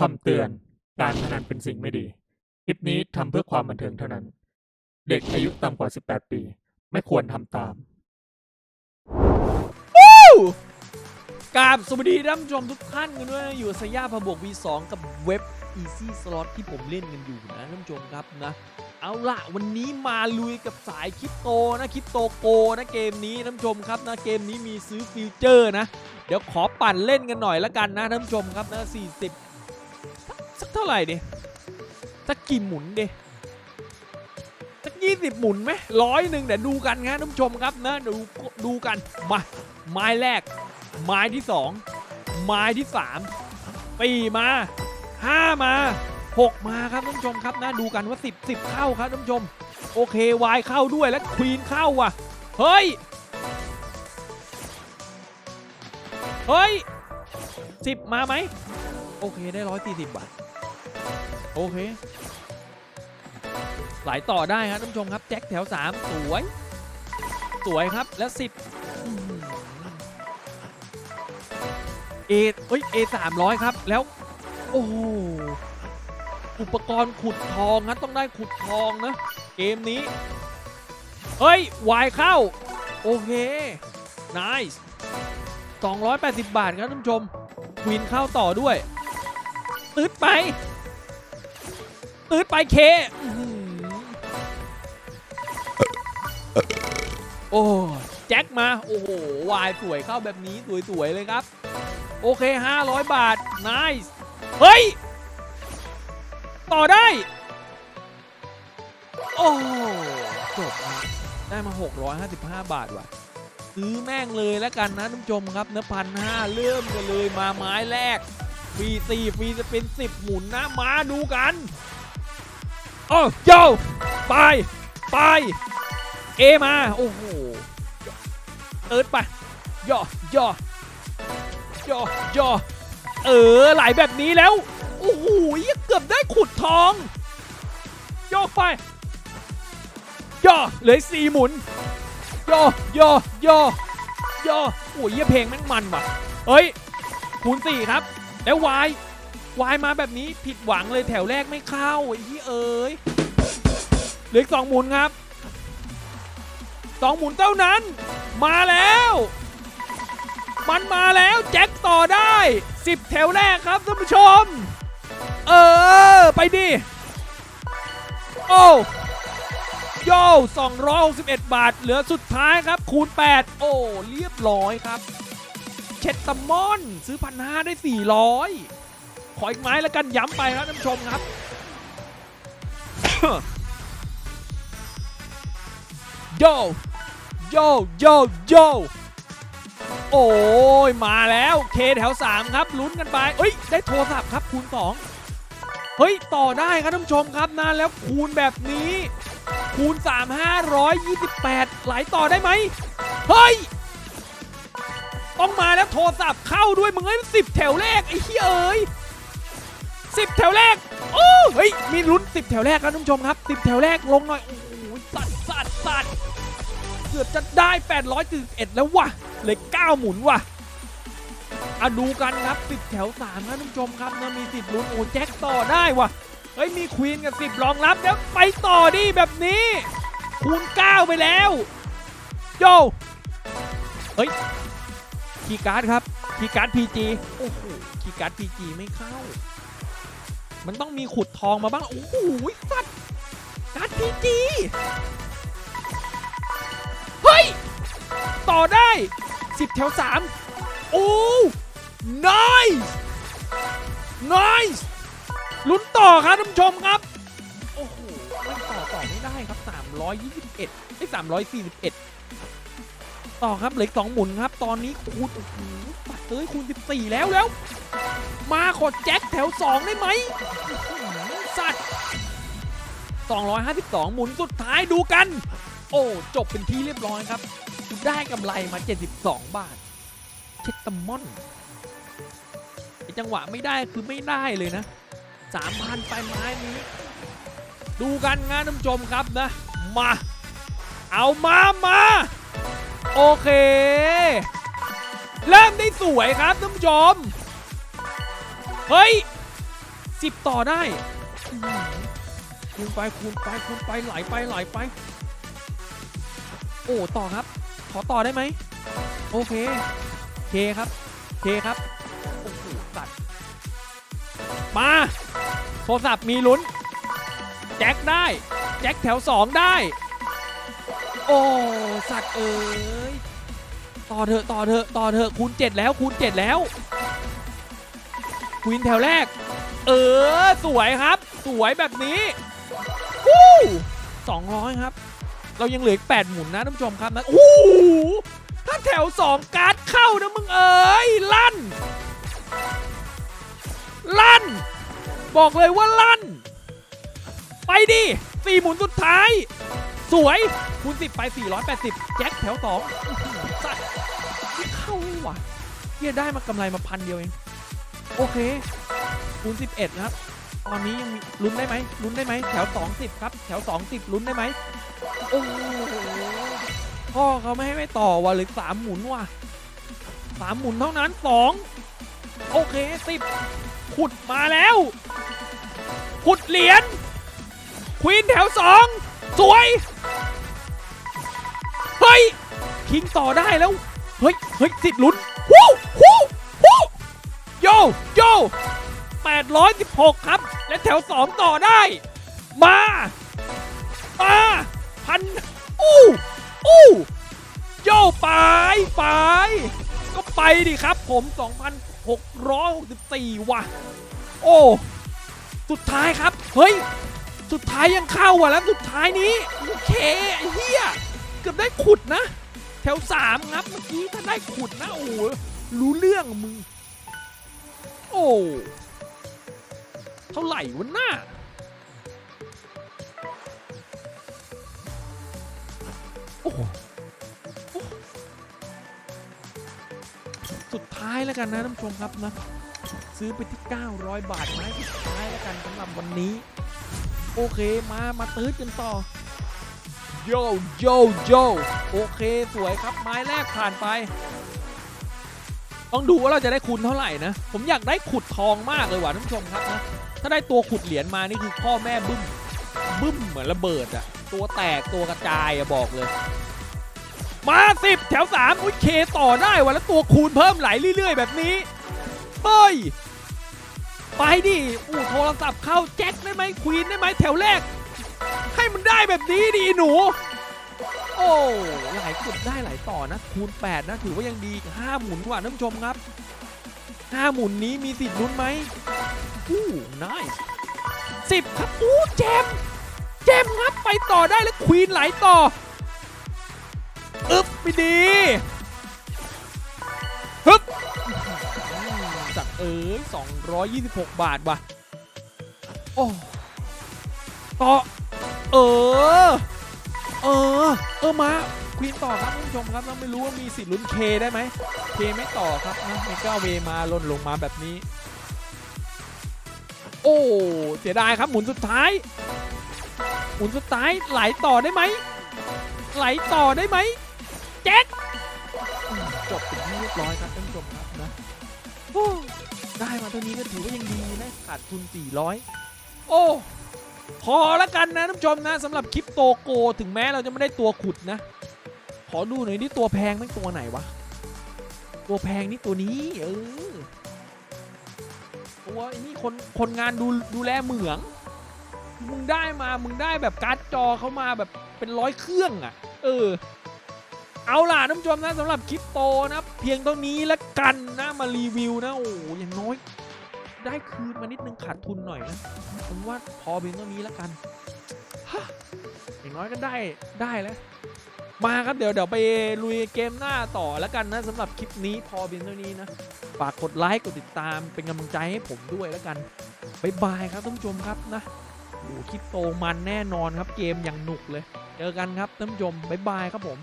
คำเตือน การพนันเป็นสิ่งไม่ดี คลิปนี้ทำเพื่อความบันเทิงเท่านั้น เด็กอายุต่ำกว่า 18 ปี ไม่ควรทำตามกราบสวัสดีท่านผู้ชมทุกท่านกันด้วยนะอยู่สยามพบวก V2 กับเว็บ Easy Slot ที่ผมเล่นกันอยู่นะท่านผู้ชมครับนะ เอาละวันนี้มาลุยกับสายคริปโตนะคริปโตโกนะเกมนี้ท่านผู้ชมครับนะเกมนี้มีซื้อฟิวเจอร์นะ เดี๋ยวขอปั่นเล่นกันหน่อยละกันนะท่านผู้ชมครับนะ40 สักเท่าไหร่ดิสักกี่หมุนดิสัก20หมุนไหมร้อยหนึ่งเดี๋ยวดูกันนะท่านผู้ชมครับนะดูดูกันมาไม้แรก ไม้ที่2ไม้ที่3ปีมา5มา6มาครับท่านผู้ชมครับนะดูกันว่า10 10เข้าครับท่านผู้ชม โอเควายเข้าด้วยและควีนเข้าว่ะเฮ้ยเฮ้ย10มาไหมโอเคได้140บาท โอเคไหลต่อได้ครับท่านผู้ชมครับแจ็คแถว 3 สวย สวยครับและ 10 เอเอ้ย A สามร้อยครับแล้ว โอ้โหอุปกรณ์ขุดทองนะต้องได้ขุดทองนะ เกมนี้ เฮ้ยวายเข้า โอเคน i c e 280 บาทครับท่านผู้ชมควีนเข้าต่อด้วยตืดไป ตืดไปเค โอ้แจ็คมา โอ้โห วายสวยเข้าแบบนี้สวยๆเลยครับ โอเค 500 บาท nice เฮ้ย ต่อได้ โอ้จบครับได้มา 655 บาทว่ะซื้อแม่งเลยแล้วกันนะท่านผู้ชมครับเนื้อพันห้าเริ่มกันเลยมาไม้แรกฟรีสี่ฟรีจะเป็น 10 หมุนนะ มาดูกัน โอ้โยไปไปเอมา โอ้โหเอิร์ดไปย่อย่อย่อย่อเออไหลแบบนี้แล้ว โอ้โหเกือบได้ขุดทองย่อไปย่อเหลือสี่หมุนย่อย่อย่อย่อโอ้ยเหี้ยเพลงแม่งมันว่ะเฮ้ยคูณสี่ครับ แล้ววาย วายมาแบบนี้ผิดหวังเลยแถวแรกไม่เข้าไอ้ที่เอ้ยเหลือสองหมุนครับสองหมุนเท่านั้น มาแล้ว มันมาแล้วแจ็คต่อได้ 10 แถวแรกครับท่านผู้ชม เออ ไปดิโอ้โย่261 บาท เหลือสุดท้ายครับ คูณ 8 โอ้เรียบร้อยครับ เช็ดตะมอน ซื้อพันห้าได้ 400 ขออีกไม้แล้วกันย้ำไปครับท่านผู้ชมครับ โยโยโยโยโอ้ยมาแล้วเคแถว 3 ครับลุ้นกันไปเอ้ย ได้โทรศัพท์ครับคูณ 2 เฮ้ย ต่อได้ครับท่านผู้ชมครับนานแล้วคูณแบบนี้ คูณ 3 528 ไหลต่อได้ไหมเฮ้ย ต้องมาแล้วโทรศัพท์เข้าด้วยมึงเอ้ยสิบแถวแรกไอ้เฮ้ยเอ้ย สิบแถวแรก โอ้เฮ้ย มีลุ้นสิบแถวแรกครับท่านผู้ชมครับสิบแถวแรกลงหน่อย โอ้โหสัตว์สัตว์สัตว์เกือบจะได้ 871 แล้วว่ะเหลย9หมุนว่ะอะดูกันครับ 10 แถว3ครับท่านผู้ชมครับนะมีสิทธิ์ลุ้น โอ้แจ็คต่อได้ว่ะ เฮ้ย มีควีนกับ 10 รองรับแล้วไปต่อดิแบบนี้ คูณ 9 ไปแล้วโยเฮ้ยคีการ์ดครับคีการ์ด PG โอ้โหคีการ์ด PG ไม่เข้า มันต้องมีขุดทองมาบ้าง โอ้โหสัตว์การ์ด PG เฮ้ย ต่อได้ 10 แถว 3 โอ้ nice nice ลุ้นต่อครับท่านผู้ชมครับ โอ้โหเล่นต่อต่อไม่ได้ครับ 321ไอ้341 ต่อครับเหลืออกสองหมุนครับ ตอนนี้คูณโอ้โหปัดเลยคูณ 14 แล้วแล้ว มาขอแจ็คแถว 2 ได้ไหมอื้อหือสัตว์252 หมุนสุดท้ายดูกัน โอ้ จบเป็นที่เรียบร้อยครับ ได้กำไรมา 72 บาท เช็ดตมอนจังหวะไม่ได้คือไม่ได้เลยนะ 3,000 ไปไม้นี้ ดูกันงานท่านผู้ชมครับนะ มา เอามามา โอเค เริ่มได้สวยครับท่านผู้ชม เฮ้ยสิบต่อได้คูณไปคูณไปคูณไปไหลไปไหลไป โอ้ต่อครับ ขอต่อได้ไหมโอเคเคครับเคครับโอ้โหสัตว์มาโทรศัพท์มีลุ้น แจ็คได้ แจ็คแถวสองได้ โอ้สัตว์เอ้ยต่อเถอะต่อเถอะต่อเถอะคูณเจ็ดแล้วคูณเจ็ดแล้ว ควีนแถวแรก เออ สวยครับ สวยแบบนี้วู้สองร้อยครับ เรายังเหลืออีกแปดหมุนนะท่านผู้ชมครับนะโอ้โหถ้าแถวสองการ์ดเข้านะมึงเอ้ยลั่น ลั่น บอกเลยว่าลั่น ไปดิสี่หมุนสุดท้าย สวยคูณสิบไป 480 แจ็คแถวสองอื้อหือสัตว์ไม่เข้าเลยว่ะเฮียได้มากำไรมาพันเดียวเอง โอเคคูณ11 นะครับ ตอนนี้ยังมีลุ้นได้ไหมลุ้นได้ไหมแถว 20 ครับ แถว 20 ลุ้นได้ไหมโอ้โหพ่อเขาไม่ให้ไม่ต่อว่ะหรือสามหมุนว่ะสามหมุนเท่านั้น2โอเค10ขุดมาแล้ว ขุดเหรียญควีนแถว2สวย เฮ้ย คิงต่อได้แล้ว เฮ้ย เฮ้ยสิทธิ์ลุ้นฮู้ฮู้ โย816 ครับ และแถว 2 ต่อได้ มามาพันอู้อู้โย่ไปไป ก็ไปดิครับผม 2,664 ว่ะ โอ้ สุดท้ายครับ เฮ้ย สุดท้ายยังเข้าว่ะแล้วสุดท้ายนี้ โอเคเฮียเกือบได้ขุดนะ แถวสามครับ เมื่อกี้ถ้าได้ขุดนะ โอ้รู้เรื่องมึง โอ้ เท่าไหร่วะหน้าโอ้สุดท้ายแล้วกันนะท่านผู้ชมครับนะ ซื้อไปที่ 900 บาทไม้สุดท้ายแล้วกันสำหรับวันนี้ โอเคมามาตื้ดกันต่อโยโยโยโอเคสวยครับไม้แรกผ่านไป ต้องดูว่าเราจะได้คูณเท่าไหร่นะ ผมอยากได้ขุดทองมากเลยว่ะท่านผู้ชมครับนะถ้าได้ตัวขุดเหรียญมานี่คือพ่อแม่บึ้มบึ้มเหมือนระเบิดอะตัวแตกตัวกระจายอะบอกเลย มาสิบแถวสามอุ้ยเคต่อได้ว่ะแล้วตัวคูณเพิ่มไหลเรื่อย ๆ แบบนี้เฮ้ยไปดิอู้โทรศัพท์เข้าแจ็คได้ไหมควีนได้ไหมแถวแรก ให้มันได้แบบนี้ดิหนู โอ้หลายจุดได้หลายต่อนะคูณ 8 นะถือว่ายังดีห้าหมุนกว่าท่านผู้ชมครับห้าหมุนนี้มีสิทธิ์ลุ้นไหมอู้นายสิบครับอู้เจมเจมครับไปต่อได้แล้วควีนไหลต่ออึ๊บไปดีฮึบจัดเอ้ย226 บาทว่ะโอ้ต่อเออ เออ เออมาควีนต่อครับท่านผู้ชมครับแล้วไม่รู้ว่ามีสิทธิ์ลุ้นเคได้ไหมเคไม่ต่อครับนะเมกาเวมาล่นลงมาแบบนี้ โอ้เสียดายครับหมุนสุดท้าย หมุนสุดท้ายไหลต่อได้ไหมไหลต่อได้ไหมแจ็คจบเป็นที่เรียบร้อยครับท่านผู้ชมครับนะได้มาเท่านี้ก็ถือว่ายังดีนะขาดทุน400 โอ้ พอแล้วกันนะท่านผู้ชมนะสำหรับคลิปโตโกถึงแม้เราจะไม่ได้ตัวขุดนะ ขอดูหน่อยนี่ตัวแพงไม่งตัวไหนวะ ตัวแพงนี่ตัวนี้ เออตัวไอ้นี่คนคนงานดูดูแลเหมือง มึงได้มามึงได้แบบการ์ดจอเขามาแบบเป็นร้อยเครื่องอะ่ะ เออ เอาล่ะท่านผู้ชมนะสำหรับคลิปโตนะ เพียงเท่านี้แล้วกันนะมารีวิวนะโอ้โหอย่างน้อย ได้คืนมานิดนึงขาดทุนหน่อยนะผมว่าพอเพียงเท่านี้แล้วกันฮะอย่างน้อยก็ได้ได้แล้วมาครับเดี๋ยวเดี๋ยวไปลุยเกมหน้าต่อแล้วกันนะสำหรับคลิปนี้พอเพียงเท่านี้นะฝากกดไลค์กดติดตามเป็นกำลังใจให้ผมด้วยแล้วกันบ๊ายบายครับท่านผู้ชมครับนะโอ้คลิปโตมันแน่นอนครับเกมอย่างหนุกเลย เจอกันครับท่านผู้ชมบ๊ายบายครับผม